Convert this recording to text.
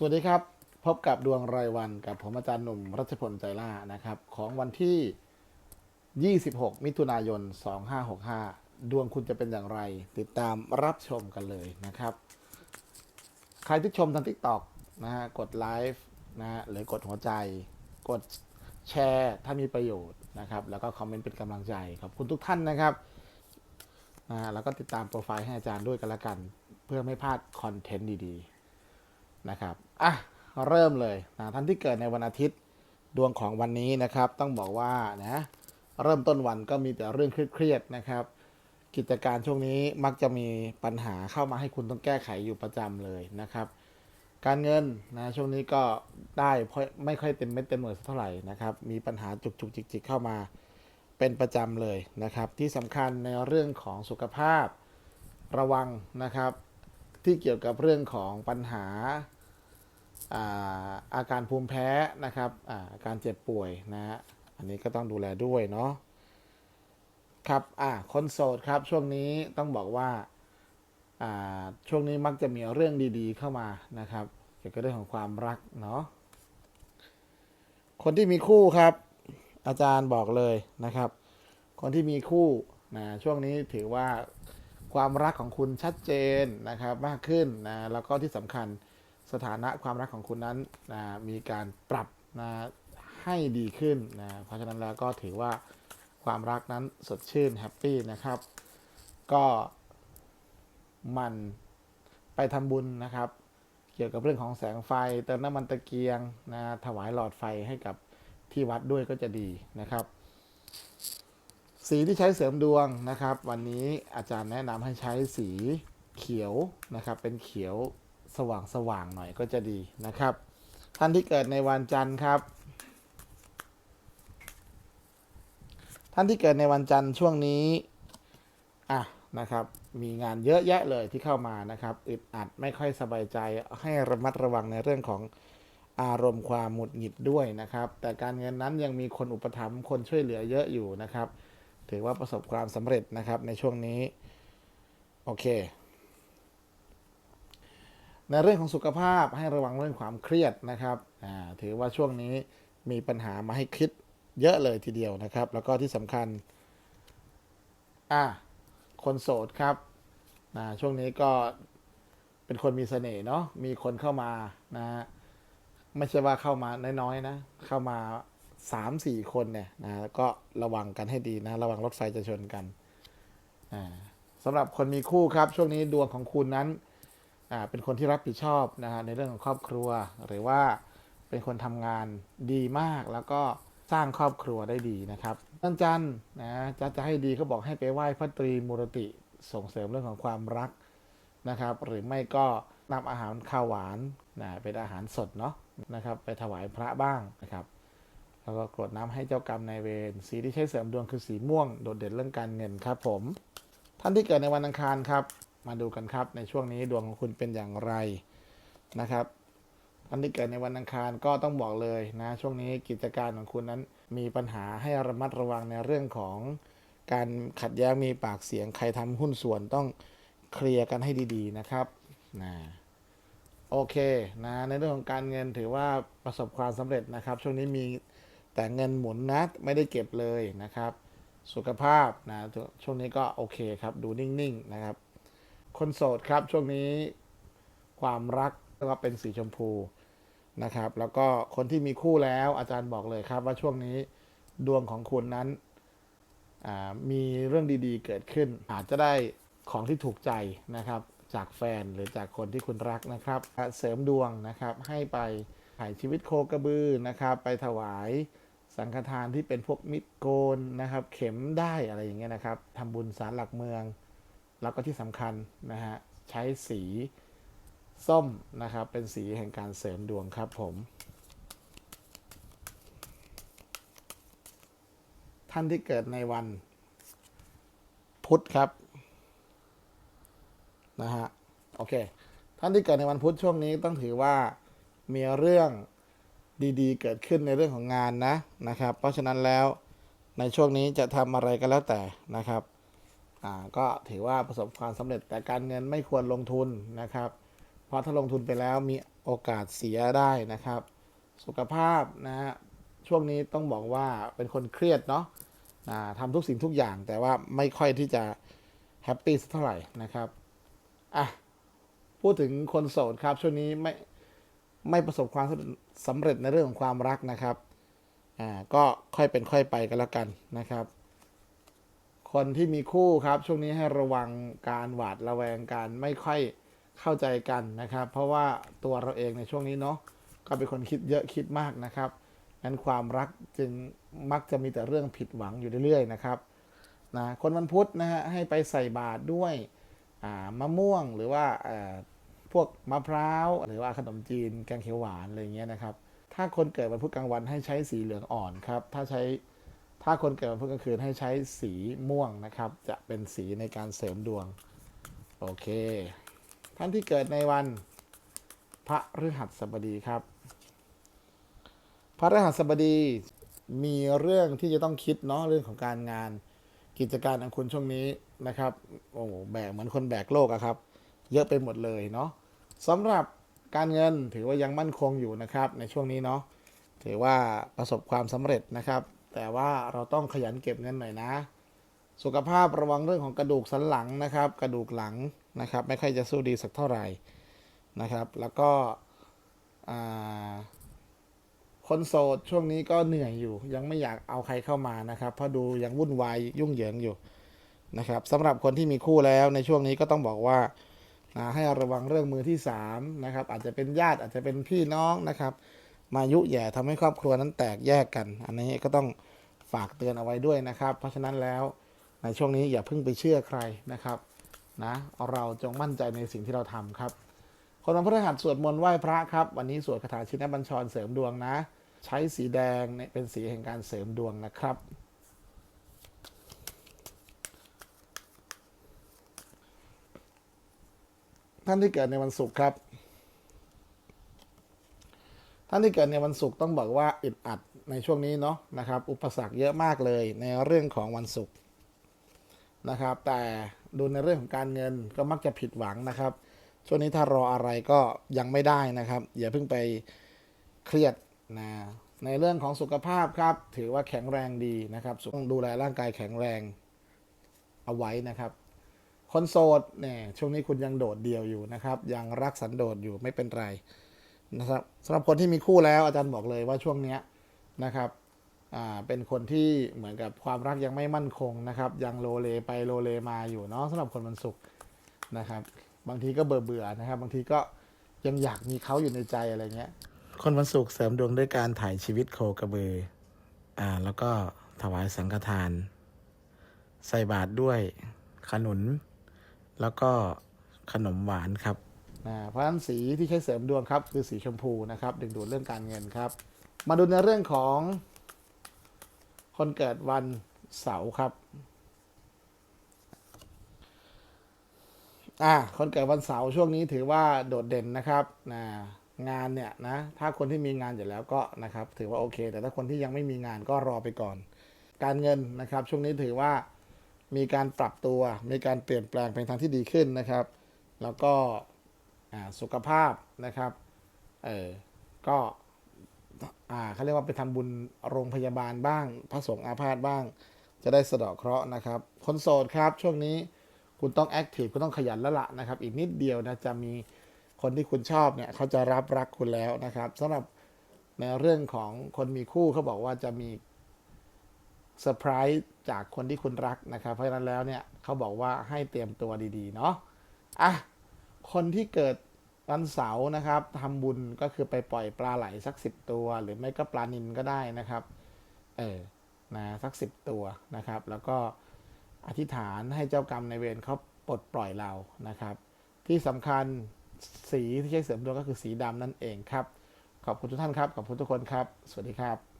สวัสดีครับ พบกับดวงรายวันกับผมอาจารย์หนุ่มรัชพลใจล่านะครับ ของวันที่ 26 มิถุนายน 2565 ดวงคุณจะเป็นอย่างไร ติดตามรับชมกันเลยนะครับ ใครที่ชมทาง TikTok นะฮะกดไลฟ์นะฮะหรือกดหัวใจ กดแชร์ถ้ามีประโยชน์นะครับ แล้วก็คอมเมนต์เป็นกำลังใจขอบคุณทุกท่านนะครับนะฮะแล้วก็ติดตามโปรไฟล์ให้อาจารย์ด้วยกันละกัน เพื่อไม่พลาดคอนเทนต์ดีๆ นะครับอะเริ่มเลยนะท่านที่เกิดในวันอาทิตย์ดวงของวันนี้นะครับ ต้องบอกว่านะเริ่มต้นวันก็มีแต่เรื่องเครียดๆนะครับ กิจการช่วงนี้มักจะมีปัญหาเข้ามาให้คุณต้องแก้ไขอยู่ประจำเลยนะครับ การเงินนะช่วงนี้ก็ได้เพราะไม่ค่อยเต็มเม็ดเต็มหน่วยเท่าไหร่นะครับ มีปัญหาจุกจุกจิกจิกเข้ามาเป็นประจำเลยนะครับ ที่สำคัญในเรื่องของสุขภาพระวังนะครับ ที่เกี่ยวกับเรื่องของปัญหาอาอาการภูมิแพ้นะครับอาการเจ็บป่วยนะฮะอันนี้ก็ต้องดูแลด้วยเนาะครับอ่าคนโสดครับช่วงนี้ต้องบอกว่าอ่าช่วงนี้มักจะมีเรื่องดีๆเข้ามานะครับ เกี่ยวกับเรื่องของความรักเนาะคนที่มีคู่ครับ อาจารย์บอกเลยนะครับ คนที่มีคู่นะช่วงนี้ถือว่า ความรักของคุณชัดเจนนะครับมากขึ้นนะแล้วก็ที่สำคัญสถานะความรักของคุณนั้นนะมีการปรับนะให้ดีขึ้นนะเพราะฉะนั้นแล้วก็ถือว่าความรักนั้นสดชื่นแฮปปี้นะครับ ก็มันไปทำบุญนะครับ เกี่ยวกับเรื่องของแสงไฟ เติมน้ำมันตะเกียงนะถวายหลอดไฟให้กับที่วัดด้วยก็จะดีนะครับ สีที่ใช้เสริมดวงนะครับ วันนี้อาจารย์แนะนำให้ใช้สีเขียวนะครับ เป็นเขียวสว่างสว่างๆหน่อยก็จะดีนะครับ ท่านที่เกิดในวันจันทร์ครับ ท่านที่เกิดในวันจันทร์ช่วงนี้อะนะครับ มีงานเยอะแยะเลยที่เข้ามานะครับอึดอัดไม่ค่อยสบายใจให้ระมัดระวังในเรื่องของอารมณ์ความหงุดหงิดด้วยนะครับ แต่การเงินนั้นยังมีคนอุปถัมภ์คนช่วยเหลือเยอะอยู่นะครับ ถือว่าประสบความสำเร็จนะครับในช่วงนี้ โอเค ในเรื่องของสุขภาพให้ระวังเรื่องความเครียดนะครับถือว่าช่วงนี้มีปัญหามาให้คิดเยอะเลยทีเดียวนะครับ แล้วก็ที่สำคัญอ่าคนโสดครับช่วงนี้ก็เป็นคนมีเสน่ห์เนาะมีคนเข้ามานะไม่ใช่ว่าเข้ามาน้อยๆนะ เข้ามา สามสี่คนเนี่ยนะก็ระวังกันให้ดีนะ ระวังรถไฟจะชนกันสำหรับคนมีคู่ครับ ช่วงนี้ดวงของคุณนั้นเป็นคนที่รับผิดชอบนะฮะในเรื่องของครอบครัว หรือว่าเป็นคนทำงานดีมากแล้วก็สร้างครอบครัวได้ดีนะครับวันจันทร์นะจะจะให้ดีเขาบอกให้ไปไหว้พระตรีมูรติส่งเสริมเรื่องของความรักนะครับ หรือไม่ก็นำอาหารข้าวหวานนะเป็นอาหารสดเนาะนะครับ ไปถวายพระบ้างนะครับ แล้วก็กรวดน้ำให้เจ้ากรรมนายเวรสีที่ใช้เสริมดวงคือสีม่วงโดดเด่นเรื่องการเงินครับผม ท่านที่เกิดในวันอังคารครับ มาดูกันครับในช่วงนี้ดวงของคุณเป็นอย่างไรนะครับท่านที่เกิดในวันอังคารก็ต้องบอกเลยนะช่วงนี้กิจการของคุณนั้นมีปัญหาให้ระมัดระวังในเรื่องของการขัดแย้งมีปากเสียงใครทำหุ้นส่วนต้องเคลียร์กันให้ดี ๆ นะครับนะโอเคนะในเรื่องของการเงินถือว่าประสบความสำเร็จนะครับ ช่วงนี้มี แต่เงินหมุนนะไม่ได้เก็บเลยนะครับ สุขภาพนะช่วงนี้ก็โอเคครับ ดูนิ่งๆนะครับ คนโสดครับช่วงนี้ความรักก็เป็นสีชมพูนะครับ แล้วก็คนที่มีคู่แล้วอาจารย์บอกเลยครับ ว่าช่วงนี้ดวงของคุณนั้นมีเรื่องดีๆเกิดขึ้น อาจจะได้ของที่ถูกใจนะครับ จากแฟนหรือจากคนที่คุณรักนะครับ เสริมดวงนะครับให้ไปถ่ายชีวิตโคกระบือนะครับ ไปถวาย สังฆทานที่เป็นพวกมิตรโกนนะครับ เข็มได้อะไรอย่างเงี้ยนะครับทำบุญสารหลักเมือง แล้วก็ที่สำคัญนะฮะใช้สีส้มนะครับ เป็นสีแห่งการเสริมดวงครับผม ท่านที่เกิดในวันพุธครับนะฮะโอเค ท่านที่เกิดในวันพุธช่วงนี้ต้องถือว่ามีเรื่อง ดีๆ เกิดขึ้นในเรื่องของงานนะนะครับ เพราะฉะนั้นแล้วในช่วงนี้จะทำอะไรก็แล้วแต่นะครับอ่าก็ถือว่าประสบความสำเร็จแต่การเงินไม่ควรลงทุนนะครับ เพราะถ้าลงทุนไปแล้วมีโอกาสเสียได้นะครับ สุขภาพนะฮะช่วงนี้ต้องบอกว่าเป็นคนเครียดเนาะอ่าทำทุกสิ่งทุกอย่างแต่ว่าไม่ค่อยที่จะแฮปปี้สักเท่าไหร่นะครับอะพูดถึงคนโสดครับช่วงนี้ไม่ ไม่ประสบความสำเร็จในเรื่องของความรักนะครับอ่าก็ค่อยเป็นค่อยไปกันแล้วกันนะครับ คนที่มีคู่ครับช่วงนี้ให้ระวังการหวาดระแวงการไม่ค่อยเข้าใจกันนะครับ เพราะว่าตัวเราเองในช่วงนี้เนาะก็เป็นคนคิดเยอะคิดมากนะครับงั้นความรักจึงมักจะมีแต่เรื่องผิดหวังอยู่เรื่อยๆนะครับนะคนวันพุธนะฮะให้ไปใส่บาตรด้วยอ่ามะม่วงหรือว่าอ่อ พวกมะพร้าวหรือว่าขนมจีนแกงเขียวหวานอะไรอย่างเงี้ยนะครับ ถ้าคนเกิดวันพุธกลางวันให้ใช้สีเหลืองอ่อนครับ ถ้าใช้ถ้าคนเกิดวันพุธกลางคืนให้ใช้สีม่วงนะครับ จะเป็นสีในการเสริมดวง โอเค ท่านที่เกิดในวันพระฤหัสบดีครับ พระฤหัสบดีมีเรื่องที่จะต้องคิดเนาะเรื่องของการงานกิจการของคุณช่วงนี้นะครับ โอ้แบกเหมือนคนแบกโลกอะครับ เยอะไปหมดเลยเนาะสำหรับการเงินถือว่ายังมั่นคงอยู่นะครับในช่วงนี้เนาะถือว่าประสบความสำเร็จนะครับ แต่ว่าเราต้องขยันเก็บเงินหน่อยนะ สุขภาพระวังเรื่องของกระดูกสันหลังนะครับ กระดูกหลังนะครับ ไม่ค่อยจะสู้ดีสักเท่าไหร่นะครับ แล้วก็คนโสดช่วงนี้ก็เหนื่อยอยู่ ยังไม่อยากเอาใครเข้ามานะครับ เพราะดูยังวุ่นวายยุ่งเหยิงอยู่นะครับสำหรับคนที่มีคู่แล้วในช่วงนี้ก็ต้องบอกว่า อ่าให้ระวังเรื่องมือที่สามนะครับอาจจะเป็นญาติอาจจะเป็นพี่น้องนะครับ มายุแย่ทำให้ครอบครัวนั้นแตกแยกกัน อันนี้ก็ต้องฝากเตือนเอาไว้ด้วยนะครับ เพราะฉะนั้นแล้วในช่วงนี้อย่าเพิ่งไปเชื่อใครนะครับนะเราจงมั่นใจในสิ่งที่เราทำครับ คนวันพฤหัสสวดมนต์ไหว้พระครับ วันนี้สวดคาถาชินบัญชรเสริมดวงนะ ใช้สีแดงเป็นสีแห่งการเสริมดวงนะครับ ท่านที่เกิดในวันศุกร์ครับ ท่านที่เกิดในวันศุกร์ต้องบอกว่าอึดอัดในช่วงนี้เนาะนะครับ อุปสรรคเยอะมากเลยในเรื่องของวันศุกร์นะครับ แต่ดูในเรื่องของการเงินก็มักจะผิดหวังนะครับ ช่วงนี้ถ้ารออะไรก็ยังไม่ได้นะครับ อย่าเพิ่งไปเครียดนะในเรื่องของสุขภาพครับ ถือว่าแข็งแรงดีนะครับต้องดูแลร่างกายแข็งแรงเอาไว้นะครับ คนโสดเนี่ยช่วงนี้คุณยังโดดเดี่ยวอยู่นะครับ ยังรักสันโดษอยู่ไม่เป็นไรนะครับสำหรับคนที่มีคู่แล้วอาจารย์บอกเลยว่าช่วงเนี้ยนะครับอ่าเป็นคนที่เหมือนกับความรักยังไม่มั่นคงนะครับ ยังโลเลไปโลเลมาอยู่เนาะสำหรับคนวันศุกร์นะครับ บางทีก็เบื่อเบื่อนะครับ บางทีก็ยังอยากมีเขาอยู่ในใจอะไรเงี้ย คนวันศุกร์เสริมดวงด้วยการถ่ายชีวิตโคกระบืออ่าแล้วก็ถวายสังฆทาน ใส่บาตรด้วยขนุน แล้วก็ขนมหวานครับอ่าเพราะฉะนั้นสีที่ใช้เสริมดวงครับ คือสีชมพูนะครับ ดึงดูดเรื่องการเงินครับ มาดูในเรื่องของคนเกิดวันเสาร์ครับอ่าคนเกิดวันเสาร์ช่วงนี้ถือว่าโดดเด่นนะครับนะงานเนี่ยนะถ้าคนที่มีงานอยู่แล้วก็นะครับ ถือว่าโอเค แต่ถ้าคนที่ยังไม่มีงานก็รอไปก่อน การเงินนะครับ ช่วงนี้ถือว่า มีการปรับตัว มีการเปลี่ยนแปลงไปทางที่ดีขึ้นนะครับ แล้วก็สุขภาพนะครับ เออก็อ่าเขาเรียกว่าไปทำบุญโรงพยาบาลบ้าง พระสงฆ์อาพาธบ้าง จะได้สะดาะเคราะห์นะครับ คนโสดครับ ช่วงนี้คุณต้องแอคทีฟคุณต้องขยันแล้วละนะครับ อีกนิดเดียวนะจะมีคนที่คุณชอบเนี่ยเขาจะรับรักคุณแล้วนะครับสำหรับในเรื่องของคนมีคู่เขาบอกว่าจะมี เซอร์ไพรส์จากคนที่คุณรักนะครับ เพราะฉะนั้นแล้วเนี่ยเขาบอกว่าให้เตรียมตัวดีๆ เนาะอะคนที่เกิดวันเสาร์นะครับทำบุญก็คือไปปล่อยปลาไหลสักสิบตัว หรือไม่ก็ปลานินก็ได้นะครับ เออนะสักสิบตัวนะครับ แล้วก็อธิษฐานให้เจ้ากรรมในเวรเขาปลดปล่อยเรานะครับ ที่สำคัญสีที่ใช้เสริมดวงก็คือสีดำนั่นเองครับ ขอบคุณทุกท่านครับ ขอบคุณทุกคนครับ สวัสดีครับ